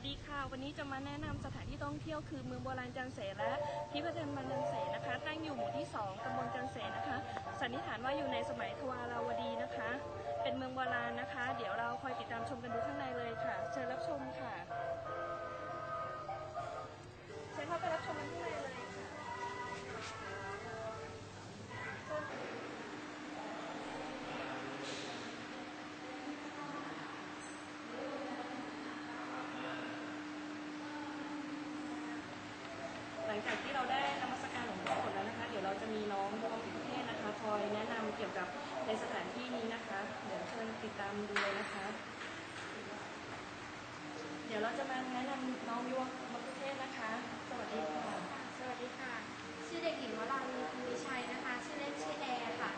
สดีค่ะ วันนี้จะมาแนะนำสถานที่ท่องเที่ยวคือเมืองโบราณจันเสและพิพิธภัณฑ์จันเสนะคะ ตั้งอยู่หมู่ที่ 2ตำบลจันเสนะคะ สันนิษฐานว่าอยู่ในสมัยทวาราวดีนะคะ เป็นเมืองโบราณนะคะ เดี๋ยวเราคอยติดตามชมกันดูข้างในเลยค่ะ เชิญรับชมค่ะ เชิญเข้าไปรับชมกันข้างในเลยค่ะ หลังจากที่เราได้นมัสการหลวงพ่อหมดแล้วนะคะ เดี๋ยวเราจะมีน้องรวมถึงเทศนะคะ คอย แนะนำเกี่ยวกับในสถานที่นี้นะคะ เดี๋ยวเชิญติดตามดูเลยนะคะ เดี๋ยวเราจะมาแนะนำน้องยวกมัคคุเทศนะคะ สวัสดีค่ะ สวัสดีค่ะ ชื่อเด็กหญิงวราลีภูมิชัยนะคะ ชื่อเล่นชื่อแอร์ค่ะ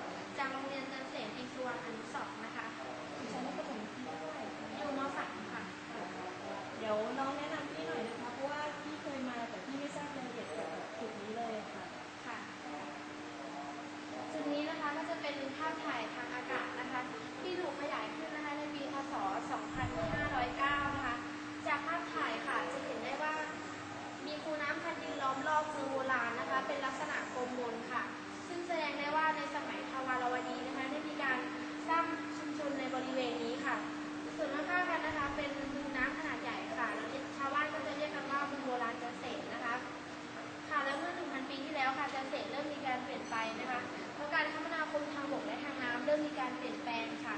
เปลี่ยนแปลงค่ะ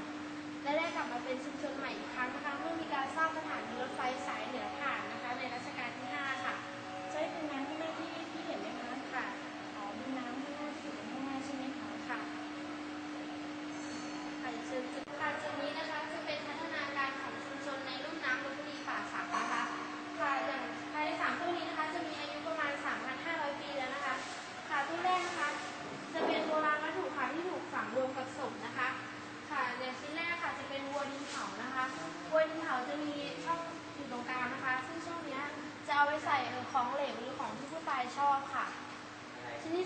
และได้กลับมาเป็นชุมชนใหม่อีกครั้งนะคะเมื่อมีการสร้างสถานีรถไฟสายเหนือผ่านนะคะ ในรัชกาลที่ 5 ค่ะ ใช้เป็นน้น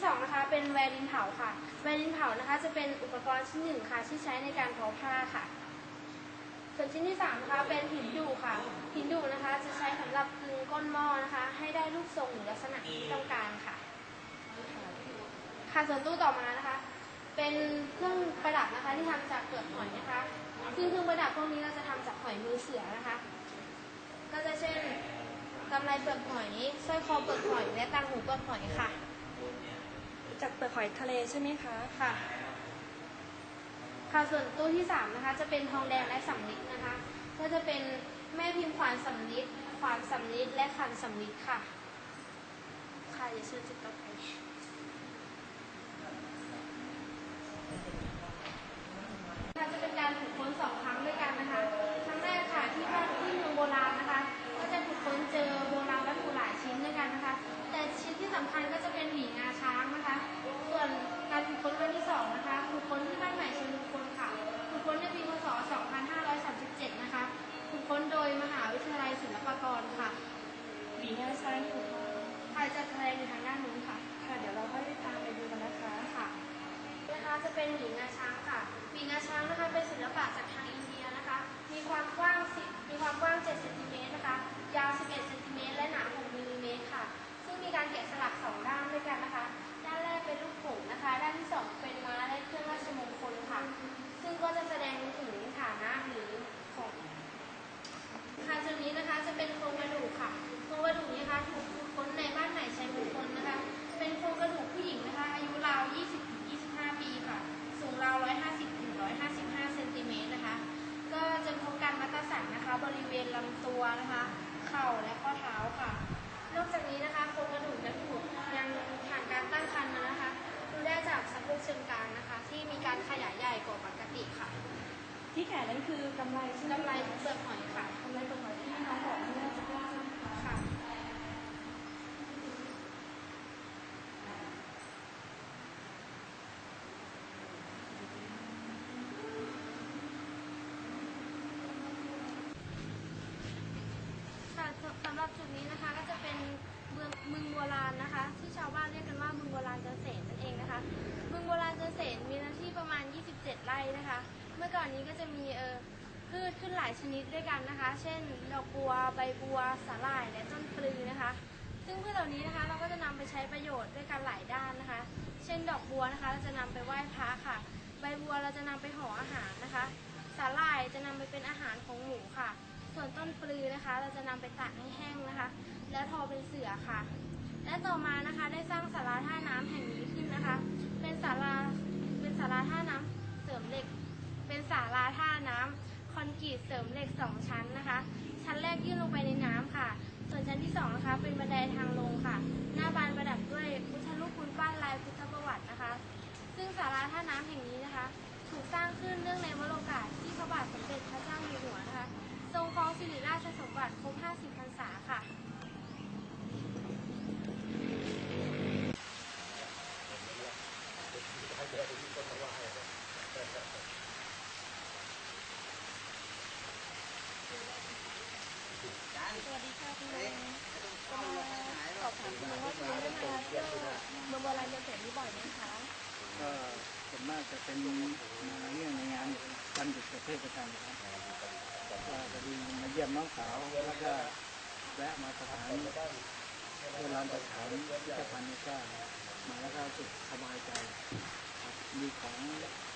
2นะคะเป็นแวรินเผาค่ะ แวรินเผานะคะจะเป็นอุปกรณ์ชิ้นหนึ่งค่ะที่ใช้ในการเผาผ้าค่ะ ส่วนชิ้นที่3นะคะเป็นหินดูค่ะ หินดูนะคะจะใช้สำหรับตึงก้นหม้อนะคะ ให้ได้รูปทรงหรือลักษณะที่ต้องการค่ะ ค่ะส่วนตู้ต่อมานะคะ เป็นเครื่องประดับนะคะที่ทำจากเปลือกหอยนะคะซึ่งเครื่องประดับพวกนี้เราจะทำจากหอยมือเสือนะคะ ก็จะเช่นกำไรเปลือกหอยสร้อยคอเปลือกหอยและต่างหูเปลือกหอยค่ะ จากเปลือกหอยทะเลใช่ไหมคะ ค่ะ ค่ะส่วนตู้ที่สามนะคะ จะเป็นทองแดงและสำลิดนะคะ ก็จะเป็นแม่พิมพ์ขวานสำลิดขวานสำลิดและขันสำลิดค่ะ ค่ะเดี๋ยวเชิญจุดต่อไปค่ะจะเป็นการถูกค้นสองครั้งด้วยกันนะคะ ครั้งแรกค่ะที่บ้านที่เมืองโบราณนะคะ ก็จะถูกค้นเจอโบราณวัตถุหลายชิ้นด้วยกันนะคะ แต่ชิ้นที่สำคัญก็จะเป็นหวีงาช้างนะคะ ส่วนการถูกค้นครั้งที่สองนะคะถูกค้นที่บ้านใหม่เชียงมงคลค่ะ ถูกค้นในปีพศ 2537 นะคะ ถูกค้นโดยมหาวิทยาลัยศิล ปากรค่ะหวีงาช้างอยู่ค่ะใครจะแสดงอยู่ทางด้านนู้นค่ะ ค่ะ เดี๋ยวเราค่อยตามไปดูกันนะคะค่ะ นะคะจะเป็นหวีงาช้างค่ะหวีงาช้างนะคะเป็นศิลปะจากทางอินเดียนะคะ มีความกว้าง10มีความกว้าง7เซนติเมตรนะคะ ยาว11เซนติเมตรและหนา6มิลลิเมตรค่ะ ซึ่งมีการแกะสลักสองด้านด้วยกันนะคะ ด้านแรกเป็นรูปผงนะคะ ด้านที่สองเป็นม้าและเครื่องราชมงคลค่ะ ซึ่งก็จะแสดงถึงฐานะหรือของ ค่ะจุดนี้นะคะจะเป็นโครงกระดูกค่ะ โครงกระดูกนี้นะคะถูกขุดค้นในบ้านใหม่ชัยมงคลนะคะ เป็นโครงกระดูกผู้หญิงนะคะ อายุราว 20-25 ปีค่ะ สูงราว 150-155 เซนติเมตรนะคะ ก็จะพบการมัดตสันนะคะ บริเวณลำตัวนะคะ เข่าและข้อเท้าค่ะ นอกจากนี้นะคะโครงกระดูกจะถูกยังผ่านการตั้งครรภ์มานะคะ ดูได้จากสะโพกเชิงกรานนะคะ ที่มีการขยายใหญ่กว่าปกติค่ะ ที่แขนนั้นคือกำไรใช่ไหม กำไรเปลือกหอยค่ะ กำไรเปลือกหอยที่น้องบอกเมื่อสักครู่ใช่ไหมคะ ค่ะ ค่ะสสำหรับจุดนี้นะคะก็จะเป็นเมืองเมืองโบราณนะคะ ที่ชาวบ้านเรียกกันว่าเมืองโบราณเกษตรนั่นเองนะคะเมืองโบราณเกษตรมีเนื้อที่ประมาณ 27 ไร่นะคะ เมื่อก่อนนี้ก็จะมีเออพืชขึ้นหลายชนิดด้วยกันนะคะ เช่น ดอกบัว ใบบัว สาหร่าย และต้นปลือนะคะ ซึ่งพืชเหล่านี้นะคะเราก็จะนำไปใช้ประโยชน์ด้วยกันหลายด้านนะคะ เช่น ดอกบัวนะคะ เราจะนำไปไหว้พระค่ะ ใบบัวเราจะนำไปห่ออาหารนะคะ สาหร่ายจะนำไปเป็นอาหารของหมูค่ะ ส่วนต้นปลือนะคะ เราจะนำไปตากให้แห้งนะคะ แล้วทอเป็นเสือค่ะ และต่อมานะคะได้สร้างศาลาท่าน้ำแห่งนี้ขึ้นนะคะ เป็นศาลาเป็นศาลาท่าน้ำเสริมเหล็ก เป็นศาลาท่าน้ำคอนกรีตเสริมเหล็กสองชั้นนะคะ ชั้นแรกยื่นลงไปในน้ำค่ะ ส่วนชั้นที่สองนะคะเป็นบันไดทางลงค่ะ หน้าบานประดับด้วยพุทธรูปปูนปั้นลายพุทธประวัตินะคะ ซึ่งศาลาท่าน้ำแห่งนี้นะคะ ถูกสร้างขึ้นเนื่องในวโรกาสที่พระบาทสมเด็จพระเจ้าอยู่หัวนะคะ ทรงครองสิริราชสมบัติครบ 50 พรรษาค่ะ สวัสดีค่ะคุณลุงก็มาสอบถามคุณลุงว่าคุณลุงได้มาเที่ยวเมืองโบราณจันเสนนี้บ่อยไหมคะ ก็ส่วนมากจะเป็นเรื่องในงานวันหยุดประเทศกาลนะครับก็พอดีมา เยี่ยมน้องสาวแล้วก็แวะมาสถานเวลาสถานพิพิธภัณฑ์นี่ก็มาแล้วก็สึกสบายใจครับมีของ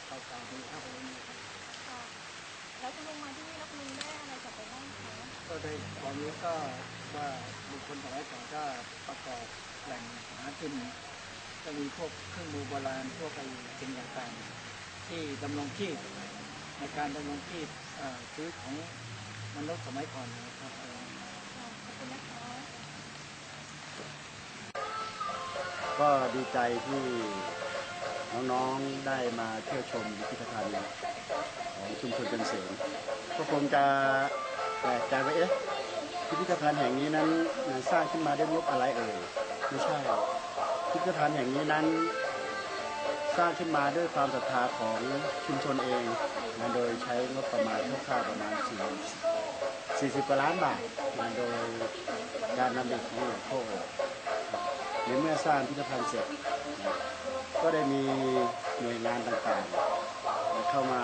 เก่าๆมีภาพอะไรนี่ครับค่ะแล้วคุณลุงมาที่นี่แล้วคุณลุงได้อะไรกลับไปบ้างคะก็ได้ความรู้ก็ว่าบุคคลสมัยก่อนก็ประกอบแหล่งหากินก็มีพวกเครื่องมือโบราณพวกไอ้สิ่งต่างๆที่ดำรงชีพในการดำรงชีพเอ่อของ มนุษย์สมัยก่อนนะครับก็ดีใจที่น้องๆได้มาเที่ยวชมพิพิธภัณฑ์ของชุมชนจันเสนก็คงจะแปลกใจว่าเอ๊ะพิพิธภัณฑ์แห่งนี้นั้นสร้างขึ้นมาด้วยงบอะไรเอ่ยไม่ใช่พิพิธภัณฑ์แห่งนี้นั้น สร้างขึ้นมาด้วยความศรัทธาของชุมชนเองนะโดยใช้งบประมาณคร่าวๆประมาณ4 40กว่าล้านบาทโดยการนำเด็กของหลวงพ่อในเมื่อสร้างพิพิธภัณฑ์เสร็จ ก็ได้มีหน่วยงานต่างๆ เข้ามา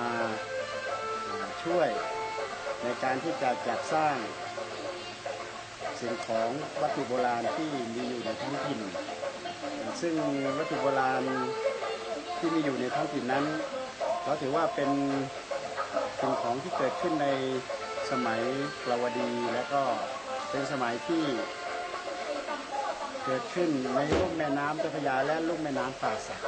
อ่าช่วยในการที่จะจัดสร้างสิ่งของวัตถุโบราณที่มีอยู่ในท้องถิ่น ซึ่งวัตถุโบราณที่มีอยู่ในท้องถิ่นนั้นเราถือว่าเป็นสิ่งของที่เกิดขึ้นใน สมัยประวดีและก็เป็นสมัยที่เกิดขึ้นในลุ่มแม่น้ำเจ้าพระยาและลุ่มแม่น้ำป่าสัก